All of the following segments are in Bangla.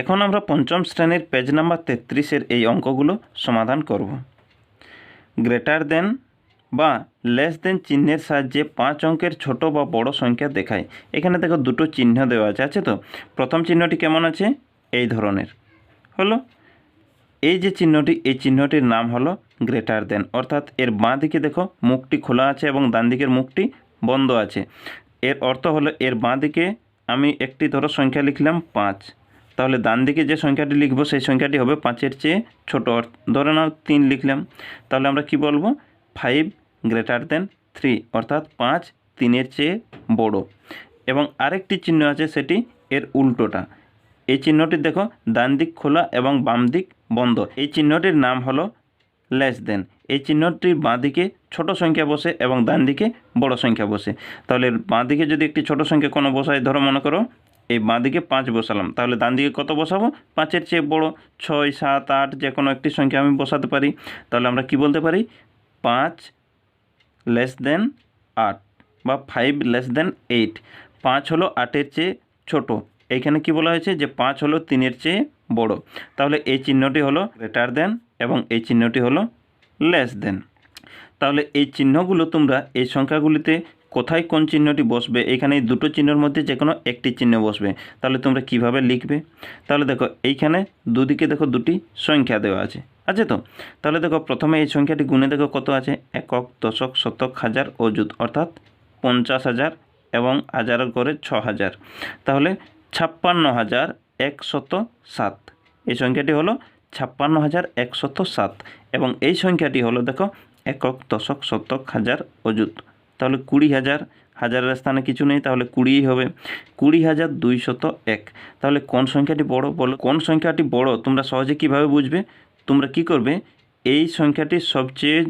এখন আমরা পঞ্চম শ্রেণির পেজ নাম্বার তেত্রিশের এই অঙ্কগুলো সমাধান করব। গ্রেটার দেন বা লেস দেন চিহ্নের সাহায্যে পাঁচ অঙ্কের ছোট বা বড় সংখ্যা দেখায় এখানে দেখো দুটো চিহ্ন দেওয়া আছে আছে তো? প্রথম চিহ্নটি কেমন আছে? এই ধরনের। হলো, এই যে চিহ্নটি, এই চিহ্নটির নাম হলো গ্রেটার দেন অর্থাৎ এর বাঁ দিকে দেখো মুখটি খোলা আছে এবং ডান দিকের মুখটি বন্ধ আছে। এর অর্থ হলো, এর বাঁ দিকে আমি একটি ধরো সংখ্যা লিখলাম পাঁচ। তাহলে ডান দিকে যে সংখ্যাটি লিখব, সেই সংখ্যাটি হবে পাঁচের চেয়ে ছোটো। ধরে নাও, তিন লিখলাম। তাহলে আমরা কি বলব? ফাইভ গ্রেটার দেন থ্রি অর্থাৎ পাঁচ তিনের চেয়ে বড়। এবং আরেকটি চিহ্ন আছে, সেটি এর উল্টোটা। এই চিহ্নটি দেখো, ডান দিক খোলা এবং বাম দিক বন্ধ। এই চিহ্নটির নাম হলো লেস দেন এই চিহ্নটির বাঁ দিকে ছোট সংখ্যা বসে এবং ডান দিকে বড় সংখ্যা বসে। তাহলে বাঁ দিকে যদি একটি ছোট সংখ্যা কোনো বসাই ধরো মনে করো এই বাঁ দিকে পাঁচ বসালাম। তাহলে ডান দিকে কত বসাবো? পাঁচের চেয়ে বড় ছয়, সাত, আট, যে কোনো একটি সংখ্যা আমি বসাতে পারি। তাহলে আমরা কি বলতে পারি? পাঁচ লেস দেন আট বা ফাইভ লেস দেন এইট পাঁচ হলো আটের চেয়ে ছোট। এইখানে কি বলা হয়েছে? যে পাঁচ হলো তিনের চেয়ে বড়। তাহলে এই চিহ্নটি হলো গ্রেটার দেন এবং এই চিহ্নটি হলো লেস দেন তাহলে এই চিহ্নগুলো তোমরা এই সংখ্যাগুলিতে কোথায় কোন চিহ্নটি বসবে? এখানে এই দুটো চিহ্নের মধ্যে যে কোনো একটি চিহ্ন বসবে। তাহলে তোমরা কীভাবে লিখবে? তাহলে দেখো, এইখানে দুদিকে দেখো দুটি সংখ্যা দেওয়া আছে। আছে তো? তাহলে দেখো, প্রথমে এই সংখ্যাটি গুণে দেখো কত আছে? একক, দশক, শতক, হাজার, অযুত, অর্থাৎ পঞ্চাশ হাজার এবং হাজারের করে ছ হাজার। তাহলে ছাপ্পান্ন হাজার একশত সাত। এই সংখ্যাটি হলো ছাপ্পান্ন হাজার একশত সাত। এবং এই সংখ্যাটি হলো দেখো, একক, দশক, শতক, হাজার, অযুত। তাহলে কুড়ি হাজার, হাজারের স্থানে কিছু নেই, তাহলে কুড়িই হবে। কুড়ি হাজার দুইশত এক। তাহলে কোন সংখ্যাটি বড় বলো? কোন সংখ্যাটি বড়? তোমরা সহজে কীভাবে বুঝবে? তোমরা কি করবে? এই সংখ্যাটির সবচেয়ে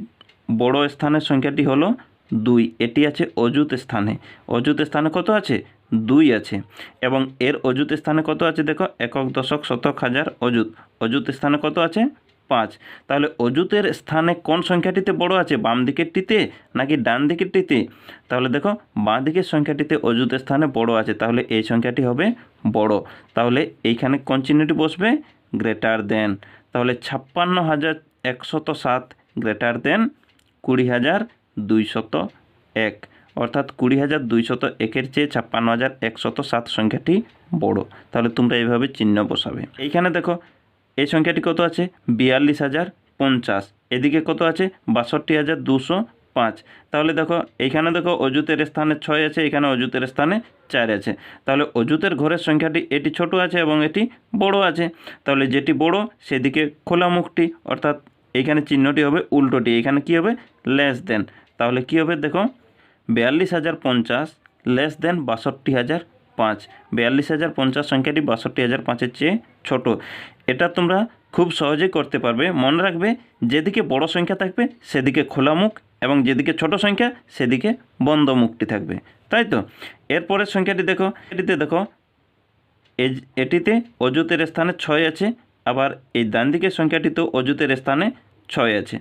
বড় স্থানের সংখ্যাটি হলো দুই। এটি আছে অযুত স্থানে। অযুত স্থানে কত আছে? দুই আছে। এবং এর অযুত স্থানে কত আছে দেখো? একক, দশক, শতক, হাজার অযুত। অযুত স্থানে কত আছে? পাঁচ। তাহলে অযুতের স্থানে কোন সংখ্যাটিতে বড় আছে? বাম দিকেরটিতে নাকি ডান দিকেরটিতে? তাহলে দেখো, বাঁ দিকের সংখ্যাটিতে অযুত স্থানে বড় আছে, তাহলে এই সংখ্যাটি হবে বড়। তাহলে এইখানে কোন চিহ্নটি বসবে? গ্রেটার দেন। তাহলে ছাপ্পান্ন হাজার একশত সাত গ্রেটার দেন কুড়ি হাজার দুইশত এক। অর্থাৎ কুড়ি হাজার দুইশত একের চেয়ে ছাপ্পান্ন হাজার একশত সাত সংখ্যাটি বড়। তাহলে তোমরা এইভাবে চিহ্ন বসাবে। এইখানে দেখো এই সংখ্যাটি কত আছে? বিয়াল্লিশ হাজার পঞ্চাশ। এদিকে কত আছে? বাষট্টি হাজার দুশো পাঁচ। তাহলে দেখো এইখানে দেখো অজুতের স্থানে ছয় আছে, এখানে অজুতের স্থানে চার আছে। তাহলে অজুতের ঘরের সংখ্যাটি এটি ছোট আছে এবং এটি বড় আছে। তাহলে যেটি বড়, সেদিকে খোলা মুখটি, অর্থাৎ এইখানে চিহ্নটি হবে উল্টোটি। এখানে কি হবে? লেস দেন তাহলে কি হবে দেখো? বিয়াল্লিশ হাজার পঞ্চাশ লেস দেন বাষট্টি হাজার পাঁচ। বিয়াল্লিশ হাজার পঞ্চাশ সংখ্যাটি বাষট্টি হাজার পাঁচের চেয়ে ছোট। এটা তোমরা খুব সহজেই করতে পারবে। মনে রাখবে, যেদিকে বড় সংখ্যা থাকবে, সেদিকে খোলা মুখ এবং যেদিকে ছোট সংখ্যা, সেদিকে বন্ধ মুখটি থাকবে। তাই তো? এরপরের সংখ্যাটি দেখো। এটিতে দেখো এটিতে অজুতের স্থানে ছয় আছে, আবার এই ডান দিকের সংখ্যাটিতেও অজুতের স্থানে ছয় আছে।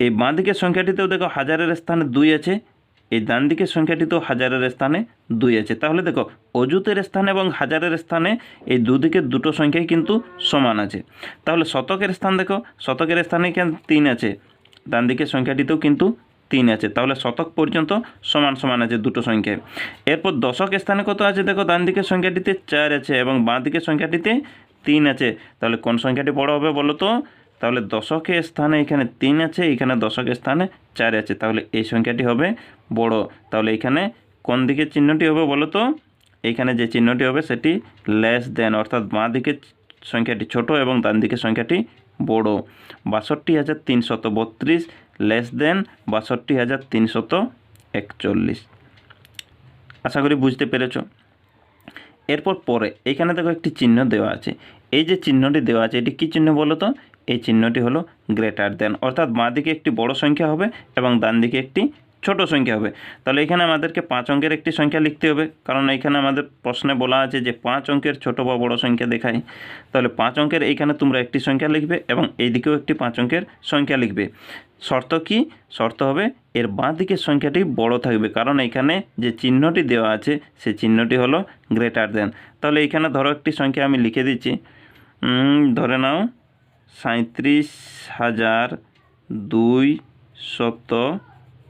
এই বাঁ দিকের সংখ্যাটিতেও দেখো হাজারের স্থানে দুই আছে এই ডান দিকের সংখ্যাটি তো হাজারের স্থানে দুই আছে। তাহলে দেখো অজুতের স্থানে এবং হাজারের স্থানে এই দুদিকের দুটো সংখ্যাই কিন্তু সমান আছে। তাহলে শতকের স্থান দেখো, শতকের স্থানে কেন তিন আছে? ডান দিকের সংখ্যাটিতেও কিন্তু তিন আছে। তাহলে শতক পর্যন্ত সমান সমান আছে দুটো সংখ্যায় এরপর দশক স্থানে কত আছে? দেখো ডান দিকের সংখ্যাটিতে চার আছে এবং বাঁ দিকের সংখ্যাটিতে তিন আছে। তাহলে কোন সংখ্যাটি বড় হবে বলো তো? তাহলে দশকের স্থানে এখানে তিন আছে, এখানে দশকের স্থানে চার আছে। তাহলে এই সংখ্যাটি হবে বড়। তাহলে এখানে কোন দিকের চিহ্নটি হবে বলো তো? এইখানে যে চিহ্নটি হবে সেটি লেস দেন অর্থাৎ বাঁ দিকের সংখ্যাটি ছোট এবং ডান দিকের সংখ্যাটি বড়। বাষট্টি হাজার তিনশত বত্রিশ লেস দেন বাষট্টি হাজার তিনশত একচল্লিশ। আশা করি বুঝতে পেরেছ। এরপর পরে, এখানে দেখো একটি চিহ্ন দেওয়া আছে। এই যে চিহ্নটি দেওয়া আছে, এটি কী চিহ্ন বলো তো? এই চিহ্নটি হলো গ্রেটার দেন অর্থাৎ বাঁ দিকে একটি বড় সংখ্যা হবে এবং ডান দিকে একটি ছোট সংখ্যা হবে। তাহলে এখানে আমাদেরকে পাঁচ অঙ্কের একটি সংখ্যা লিখতে হবে, কারণ এখানে আমাদের প্রশ্নে বলা আছে যে পাঁচ অঙ্কের ছোট বা বড় সংখ্যা দেখায়। তাহলে পাঁচ অঙ্কের এইখানে তোমরা একটি সংখ্যা লিখবে এবং এইদিকেও একটি পাঁচ অঙ্কের সংখ্যা লিখবে। শর্ত কি? শর্ত হবে এর বাঁ দিকের সংখ্যাটি বড় থাকবে, কারণ এখানে যে চিহ্নটি দেওয়া আছে সেই চিহ্নটি হলো গ্রেটার দেন তাহলে এখানে ধরো একটি সংখ্যা আমি লিখে দিচ্ছি। ধরে নাও সাঁত্রিশ হাজার দুই শত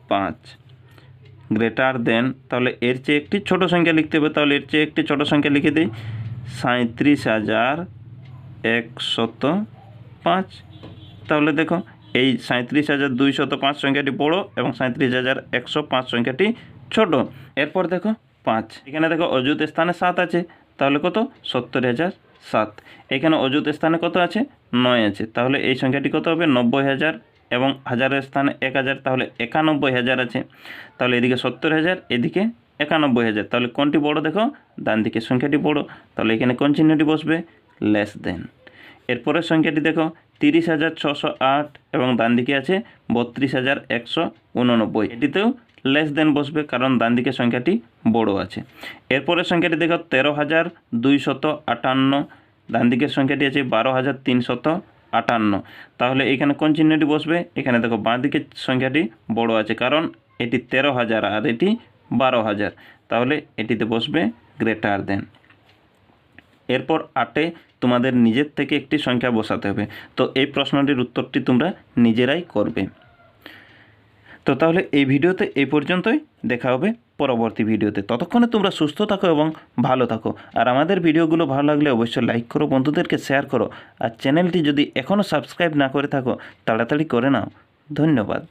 পাঁচ। গ্রেটার দেন তাহলে এর চেয়ে একটি ছোট সংখ্যা লিখতে হবে, তাহলে এর চেয়ে একটি ছোট সংখ্যা লিখে দিই। সাঁত্রিশ হাজার একশত পাঁচ। তাহলে দেখো, এই সাঁত্রিশ হাজার দুইশত পাঁচ সংখ্যাটি বড় এবং সাঁত্রিশ হাজার একশো পাঁচ সংখ্যাটি ছোট। এরপর দেখো, পাঁচ। এখানে দেখো অযুত স্থানে সাত আছে, তাহলে কত? সত্তর হাজার সাত। এখানে অযুত স্থানে কত আছে? নয় আছে। তাহলে এই সংখ্যাটি কত হবে? নব্বই হাজার এবং হাজারের স্থানে এক হাজার, তাহলে একানব্বই হাজার আছে। তাহলে এদিকে সত্তর হাজার, এদিকে একানব্বই হাজার। তাহলে কোনটি বড় দেখো? ডান দিকের সংখ্যাটি বড়। তাহলে এখানে কোন চিহ্নটি বসবে? লেস দেন। এরপরের সংখ্যাটি দেখো, তিরিশ হাজার ছশো আট এবং ডান দিকে আছে বত্রিশ হাজার একশো উননব্বই। এটিতেও লেস দেন বসবে, কারণ ডান দিকের সংখ্যাটি বড় আছে। এরপরের সংখ্যাটি দেখো, তেরো হাজার দুইশত আটান্ন। ডান দিকের সংখ্যাটি আছে বারো হাজার তিনশত আটান্ন। তাহলে এখানে কোন চিহ্নটি বসবে? এখানে দেখো, বাঁ দিকের সংখ্যাটি বড় আছে, কারণ এটি তেরো হাজার আর এটি বারো হাজার। তাহলে এটিতে বসবে গ্রেটার দেন এরপর আটে তোমাদের নিজের থেকে একটি সংখ্যা বসাতে হবে। তো এই প্রশ্নটির উত্তরটি তোমরা নিজেরাই করবে। তো তাহলে এই ভিডিওতে এই পর্যন্তই। দেখা হবে পরবর্তী ভিডিওতে। ততক্ষণে তোমরা সুস্থ থাকো এবং ভালো থাকো। আর আমাদের ভিডিওগুলো ভালো লাগলে অবশ্যই লাইক করো, বন্ধুদেরকে শেয়ার করো। আর চ্যানেলটি যদি এখনও সাবস্ক্রাইব না করে থাকো, তাড়াতাড়ি করে নাও। ধন্যবাদ।